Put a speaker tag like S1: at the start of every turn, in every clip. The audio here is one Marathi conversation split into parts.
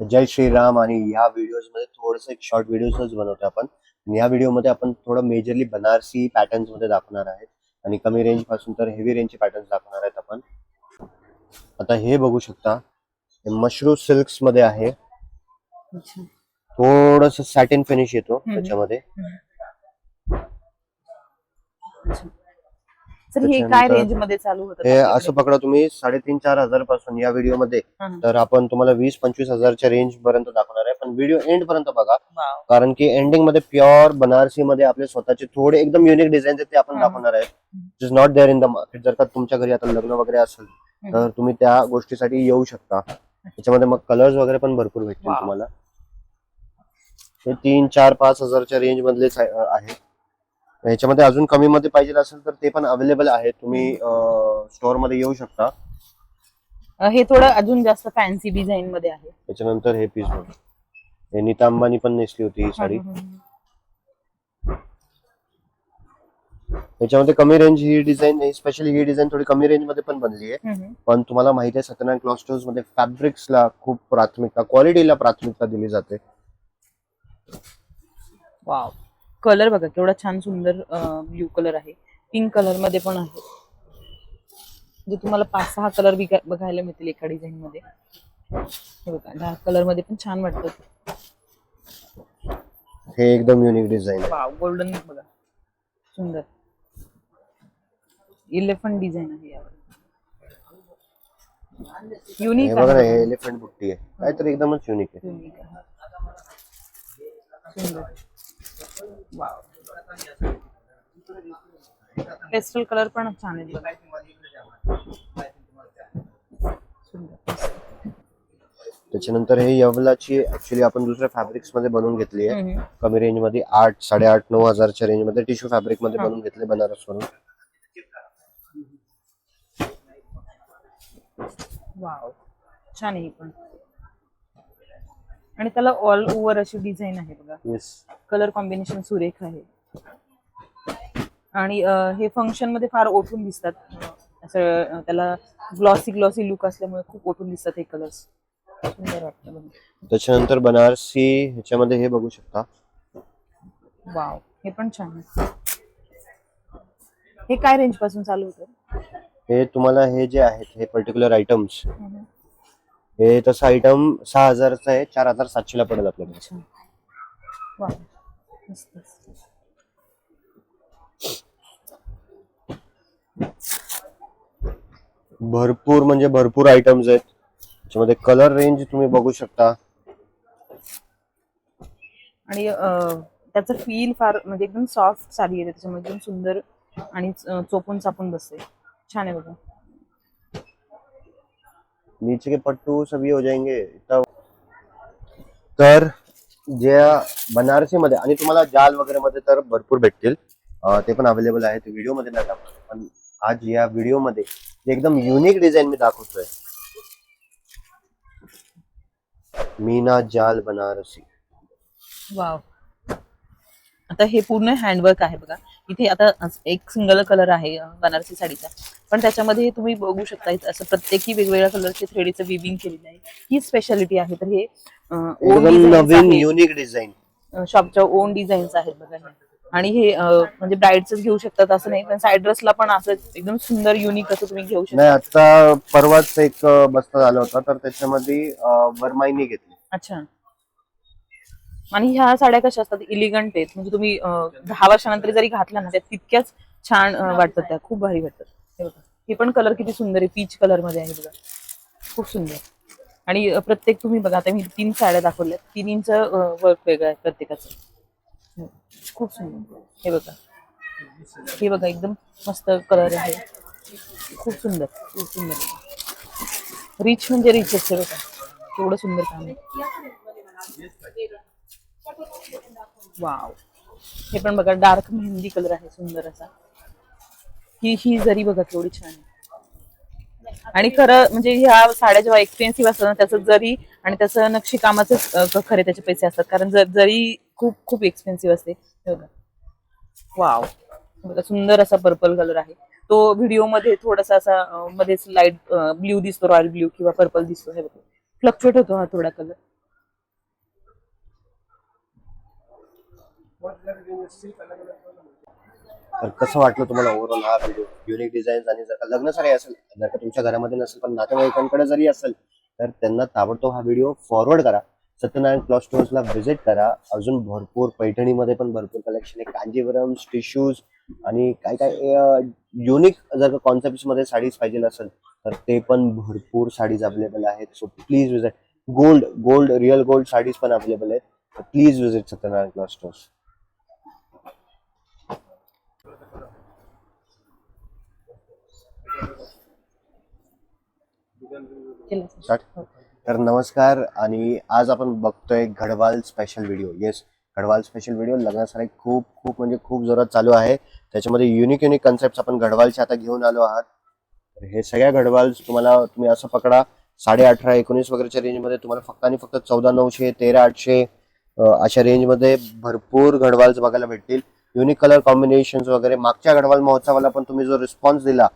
S1: जय श्रीराम आणि या व्हिडिओजमध्ये थोडस एक शॉर्ट व्हिडिओच बनवतो आपण. आणि या व्हिडिओमध्ये आपण थोडं मेजरली बनारसी पॅटर्न्समध्ये दाखवणार आहेत. आणि कमी रेंजपासून तर हेवी रेंजचे पॅटर्न्स दाखवणार आहेत आपण. आता हे बघू शकता. हे मशरूम सिल्क्समध्ये आहे. थोडस सॅटिन फिनिश येतो. त्याच्यामध्ये.
S2: सर हे काय रेंजमध्ये चालू होतं
S1: हे? असं पकडा तुम्ही साडेतीन चार हजारपासून या
S2: व्हिडिओमध्ये.
S1: तर आपण तुम्हाला वीस पंचवीस हजारच्या रेंज पर्यंत दाखवणार आहे पण व्हिडिओ एंड पर्यंत बघा. कारण की एंडिंगमध्ये प्युअर बनारसी मध्ये आपले स्वतःचे थोडे एकदम युनिक डिझाईन आहेत ते आपण. दाखवणार आहे is not there in the market जर का तुमच्या घरी आता लग्न वगैरे असेल तर तुम्ही त्या गोष्टीसाठी येऊ शकता त्याच्यामध्ये मग कलर्स वगैरे पण भरपूर भेटतील. तुम्हाला हे तीन चार पाच हजारच्या रेंज मधलेच आहे आहे. ह्याच्यामध्ये अजून कमी मध्ये पाहिजे असेल तर ते पण अवेलेबल आहे. तुम्ही स्टोअरमध्ये येऊ शकता.
S2: हे थोडं अजून जास्त फॅन्सी डिझाईन मध्ये आहे.
S1: त्याच्यानंतर हे पीस बघा. हे नीता अंबानी पण नेसली होती ही साडी. याच्यामध्ये कमी रेंज ही डिझाईन स्पेशली ही डिझाईन थोडी कमी रेंजमध्ये पण बनली आहे. पण तुम्हाला माहिती आहे सत्यनारायण क्लॉथ स्टोर्समध्ये फॅब्रिक्सला खूप प्राथमिकता क्वालिटीला प्राथमिकता दिली जाते.
S2: वाव कलर बघा केवढा छान सुंदर ब्ल्यू कलर आहे. पिंक कलरमध्ये पण आहे. जे तुम्हाला पाच सहा कलर बघायला मिळतील एका डिझाईन मध्ये बघा डार्क कलरमध्ये पण छान वाटतं.
S1: हे एकदम युनिक डिझाईन
S2: गोल्डन बघा. सुंदर. इलेफंट डिझाईन आहे यावर. युनिक
S1: बघा ना हे एलिफंट बुट्टी आहे. काहीतरी एकदमच युनिक आहे.
S2: सुंदर. पेस्टल कलर पण छान
S1: त्याच्यानंतर हे यवलाची ऍक्च्युली आपण दुसऱ्या फॅब्रिक्समध्ये बनवून घेतली आहे. कमी रेंजमध्ये आठ साडेआठ नऊ हजारच्या रेंजमध्ये टिश्यू
S2: फॅब्रिकमध्ये.
S1: बनवून घेतले बनारस वरून.
S2: वाव. छान आहे पण. आणि त्याला ऑल ओव्हर अशी डिझाईन आहे बघा.
S1: येस
S2: कलर कॉम्बिनेशन सुरेख आहे. आणि हे फंक्शनमध्ये फार ओठून दिसतात. असं त्याला ग्लॉसी ग्लॉसी लुक असल्यामुळे खूप ओठून दिसतात हे कलर्स सुंदर वाटतं.
S1: त्याच्यानंतर बनारसी ह्याच्यामध्ये हे बघू शकता.
S2: वाव हे पण छान आहे. हे काय रेंजपासून चालू होतं?
S1: हे तुम्हाला हे जे आहेत हे पर्टिक्युलर आयटम्स हे तसं आयटम सहा हजारचं आहे चार हजार सातशे ला पडेल आपल्याकडे.
S2: मस्त
S1: भरपूर म्हणजे भरपूर आयटम्स आहेत. त्याच्यामध्ये कलर रेंज तुम्ही बघू शकता.
S2: आणि अं, त्याचं फील फार म्हणजे एकदम सॉफ्ट साडी आहे त्याच्यामध्ये एकदम सुंदर आणि चोपून चापून बसते. छान आहे बघा.
S1: नीचे के पट्टू सभी हो जाएंगे। इतना तर ज्या बनारसी मध्ये आणि तुम्हाला जाल वगैरे मध्ये तर भरपूर भेटतील. ते पण अवेलेबल आहे. ते व्हिडिओमध्ये नाही दाखवतो पण आज या व्हिडिओमध्ये एकदम युनिक डिझाईन मी दाखवतोय. मीना जाल बनारसी.
S2: वाव आता हे पूर्ण हँडवर्क आहे बघा. इथे आता एक सिंगल कलर आहे बनारसी साडीचा. पण त्याच्यामध्ये तुम्ही बघू शकता असं प्रत्येकी वेगवेगळ्या कलरचे थ्रेडीचं विविंग केलेलं आहे. ही स्पेशालिटी आहे. तर हे
S1: नवीन. युनिक डिझाईन
S2: शॉपच्या ओन डिझाईन्स आहेत बघा. आणि हे म्हणजे ब्राईडच घेऊ शकतात असं नाही पण साईड ड्रेसला पण असं एकदम सुंदर युनिक असं तुम्ही घेऊ शकता.
S1: आता परवाच एक बस्ता झाला होता तर त्याच्यामध्ये अं, वरमाईनी घेतली.
S2: अच्छा. आणि ह्या साड्या कशा असतात? इलिगंट आहेत. म्हणजे तुम्ही दहा वर्षानंतर जरी घातल्या ना त्या तितक्याच छान वाटतात त्या. खूप भारी वाटतात. हे बघा. हे पण कलर किती सुंदर आहे. पीच कलरमध्ये आहे बघा. खूप सुंदर. आणि प्रत्येक तुम्ही बघा आता मी तीन साड्या दाखवल्या तिन्हींचं वर्क वेगळं आहे प्रत्येकाचं. खूप सुंदर. हे बघा. हे बघा एकदम मस्त कलर आहे. खूप सुंदर. खूप सुंदर. रिच म्हणजे रिचच आहे बघा. केवढं सुंदर काम आहे. वाव हे पण बघा डार्क मेहंदी कलर आहे सुंदर असा. ही ही जरी बघा केवढी छान आहे. आणि खरं म्हणजे ह्या साड्या जेव्हा एक्सपेन्सिव्ह असतात ना त्याचं जरी आणि त्याचं नक्षीकामाचं खरे त्याचे पैसे असतात. कारण जर जरी खूप खूप एक्सपेन्सिव्ह असते बघा. वाव बघा सुंदर असा पर्पल कलर आहे. तो व्हिडिओमध्ये थोडासा असा मध्येच लाइट ब्ल्यू दिसतो रॉयल ब्ल्यू किंवा पर्पल दिसतो हे बघा. फ्लक्च्युएट होतो हा थोडा कलर
S1: तर कसं वाटलं तुम्हाला ओव्हरऑल हा व्हिडिओ युनिक डिझाईन आणि जर का लग्न सारे असेल जर का तुमच्या घरामध्ये नसेल पण नातेवाईकांकडे जरी असेल तर त्यांना ताबडतोब हा व्हिडिओ फॉरवर्ड करा. सत्यनारायण क्लॉथ स्टोअर्सला व्हिजिट करा. अजून भरपूर पैठणीमध्ये पण भरपूर कलेक्शन आहे. कांजीवरम टिश्यूज आणि काय काय युनिक जर का कॉन्सेप्टमध्ये साडीज पाहिजे असेल तर ते पण भरपूर साडीज अवेलेबल आहेत. So please visit gold gold real gold saris पण अवेलेबल आहेत. Please visit Satyanarayan cloth stores start तर नमस्कार आणि आज आपण बघतोय Gadwal special video yes Gadwal special video लग्नासाठी खूप खूप म्हणजे खूप जोरात चालू आहे. त्याच्यामध्ये युनिक युनिक कन्सेप्ट आपण गढवालचे आता घेऊन आलो आहात. तर हे सगळ्या गढवाल तुम्हाला तुम्ही असं पकडा. साडे अठरा एकोणीस वगैरेच्या रेंजमध्ये तुम्हाला फक्त आणि फक्त चौदा नऊशे तेरा आठशे अशा रेंजमध्ये भरपूर गढवाल्स बघायला भेटतील. युनिक कलर कॉम्बिनेशन वगैरे. मागच्या गढवाल महोत्सवाला पण तुम्ही जो रिस्पॉन्स दिला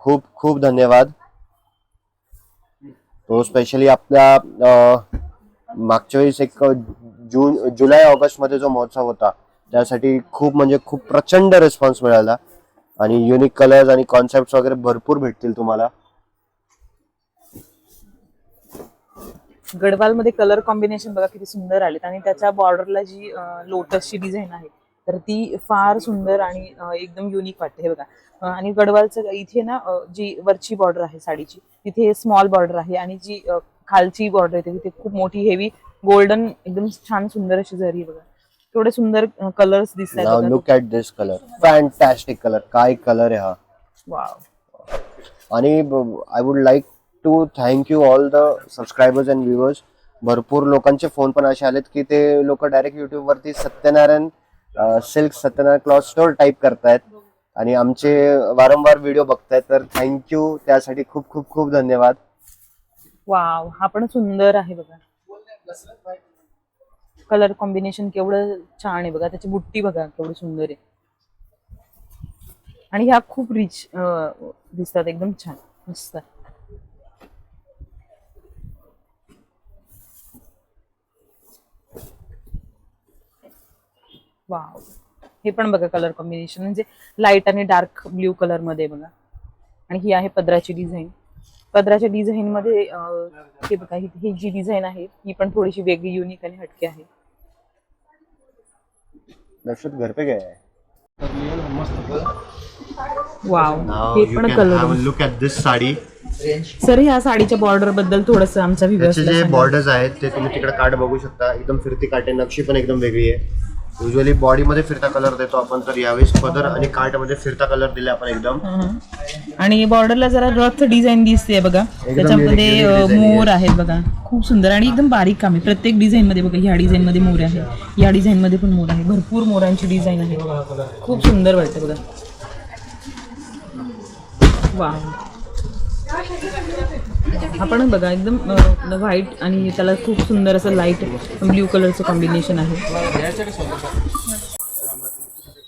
S1: खूप खूप धन्यवाद. तो स्पेशली आपल्या मागच्या वेळेस एक जून जुलै ऑगस्टमध्ये जो महोत्सव होता त्यासाठी खूप म्हणजे खूप प्रचंड रिस्पॉन्स मिळाला. आणि युनिक कलर्स आणि कॉन्सेप्ट वगैरे भरपूर भेटतील तुम्हाला.
S2: गडवाल मध्ये कलर कॉम्बिनेशन बघा किती सुंदर आलेत. आणि त्याच्या बॉर्डरला जी लोटसची डिझाईन आहे तर ती फार सुंदर आणि एकदम युनिक वाटते. हे बघा. आणि गडवालचं इथे ना जी वरची बॉर्डर आहे साडीची तिथे स्मॉल बॉर्डर आहे आणि जी खालची बॉर्डर येते तिथे खूप मोठी हेवी गोल्डन एकदम छान सुंदर अशी जरी आहे बघा. थोडे सुंदर कलर्स दिसत
S1: नाव
S2: आहेत
S1: look at this colour fantastic colour काय कलर आहे हा?
S2: वाव
S1: आणि I would like to thank you all the subscribers and viewers भरपूर लोकांचे फोन पण असे आलेत की ते लोक डायरेक्ट युट्यूब वरती Satyanarayan silk Satyanarayan cloth store type करतायत. आणि आमचे वारंवार व्हिडिओ बघतायत. तर थँक्यू त्यासाठी खूप खूप खूप धन्यवाद.
S2: वाव हा पण सुंदर आहे बघा. कलर कॉम्बिनेशन केवढं छान आहे बघा. त्याची बुट्टी बघा केवढी सुंदर आहे. आणि ह्या खूप रिच दिसतात. एकदम छान. मस्त. वाव. हे पण बघा कलर कॉम्बिनेशन म्हणजे लाइट आणि डार्क ब्ल्यू कलरमध्ये बघा. आणि ही आहे पदराची डिझाईन पदराच्या डिझाईन मध्ये हे बघा ही ही जी डिझाईन आहे ही पण थोडीशी वेगळी युनिक आणि हटके आहे.
S1: घर पे
S2: वाव. हे पण colour
S1: look at this sari.
S2: Sir ह्या साडीच्या बॉर्डरबद्दल थोडस आमच्या
S1: त्याचे जे
S2: विभाग
S1: बॉर्डर्स आहेत ते तुम्ही तिकडे कार्ड बघू शकता. एकदम फिरती काटे नक्षी पण एकदम वेगळी आहे. युजली बॉडीमध्ये फिरता कलर देतो आपण तर यावेळेस पदर आणि कार्टमध्ये फिरता कलर दिले आपण एकदम.
S2: आणि बॉर्डरला जरा रथ डिझाईन दिसते बघा. त्याच्यामध्ये. मोर आहेत बघा. खूप सुंदर आणि एकदम बारीक काम. आहे प्रत्येक डिझाईन मध्ये बघा ह्या डिझाईन मध्ये मोर आहे. या डिझाईन मध्ये पण मोर आहे. भरपूर मोरांची डिझाईन आहे. खूप सुंदर वाटतं बघा. वा आपण बघा एकदम व्हाईट आणि त्याला खूप सुंदर असं लाइट ब्ल्यू कलरचं कॉम्बिनेशन आहे.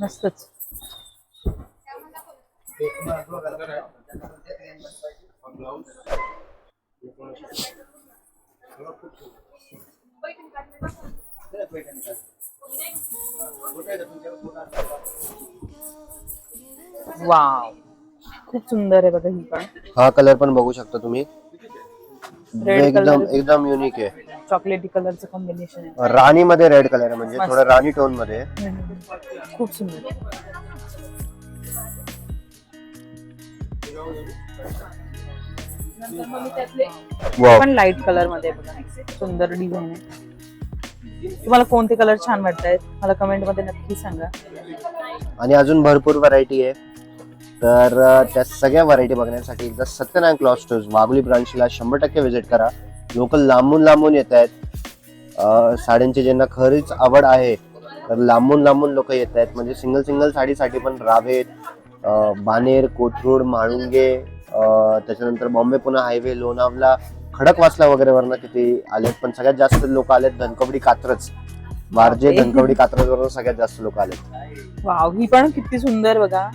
S2: मस्तच. वाव खूप सुंदर आहे बघा ही पण.
S1: हा कलर पण बघू शकता तुम्ही. एकदम. एकदम युनिक आहे
S2: चॉकलेटी कलरचं कॉम्बिनेशन आहे
S1: राणी मध्ये रेड कलर आहे म्हणजे
S2: मस्त.
S1: थोडं राणी टोनमध्ये आहे.
S2: खूप सुंदर
S1: Wow.
S2: पण लाइट कलरमध्ये आहे बघा सुंदर डिझाईन आहे तुम्हाला कोणते कलर छान वाटतायत मला कमेंटमध्ये नक्की सांगा
S1: आणि अजून भरपूर व्हरायटी आहे तर त्या सगळ्या व्हरायटी बघण्यासाठी एकदा सत्यनारायण क्लॉथ स्टोर्स वाघोली ब्रांचला शंभर टक्के व्हिजिट करा. लोक लांबून लांबून येत आहेत. साड्यांची ज्यांना खरीच आवड आहे तर लांबून लांबून लोक येत आहेत. म्हणजे सिंगल सिंगल साडीसाठी पण रावेत बानेर कोथरूड म्हाळुंगे अं, त्याच्यानंतर बॉम्बे पुणे हायवे लोणावला खडकवासला वगैरे वरनं किती आलेत. पण सगळ्यात जास्त लोक आलेत धनकवडी कात्रज. वारजे
S2: बापरे.
S1: धनकवडी कात्रज वरून सगळ्यात जास्त लोक आलेत.
S2: वाव ही पण किती सुंदर बघा.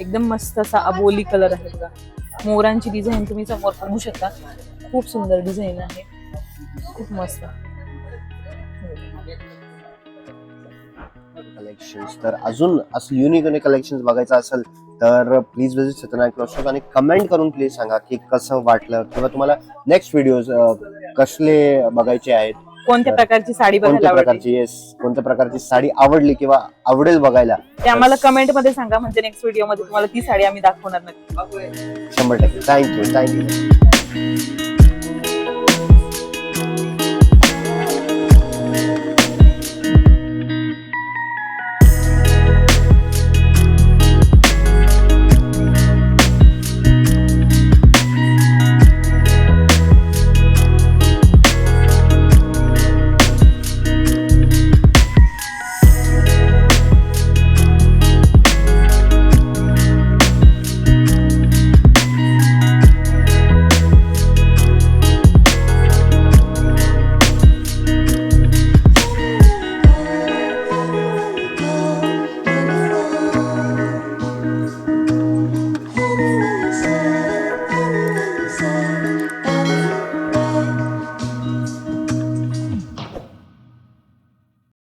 S2: एकदम मस्त असा अबोली कलर आहे बघा. मोरांची डिझाईन तुम्ही समोर बघू शकता. खूप सुंदर डिझाईन आहे. खूप मस्त.
S1: कलेक्शन तर अजून असं युनिक युनिक कलेक्शन बघायचं असेल तर प्लीज विजिट सत्यनारायण क्लॉस्टॉक आणि कमेंट करून प्लीज सांगा की कसं वाटलं किंवा तुम्हाला नेक्स्ट व्हिडिओज कसले बघायचे आहेत.
S2: कोणत्या प्रकारची साडी बघायला
S1: कोणत्या
S2: आवडली?
S1: प्रकारची येस कोणत्या प्रकारची साडी आवडली किंवा आवडेल बघायला?
S2: ते आम्हाला कमेंटमध्ये सांगा म्हणजे नेक्स्ट व्हिडिओमध्ये तुम्हाला ती साडी आम्ही दाखवणार नक्की.
S1: शंभर टक्के. Thank you thank you